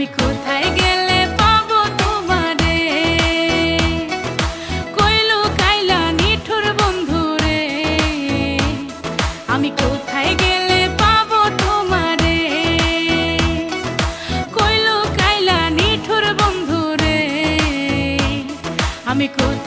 আমি কোথায় গেলে পাবো তোমারে? কইলো কাইলা নিঠুর বন্ধুরে, আমি কোথায় গেলে পাবো তোমারে? কইলো কাইলা নিঠুর বন্ধুরে, আমি কোথায়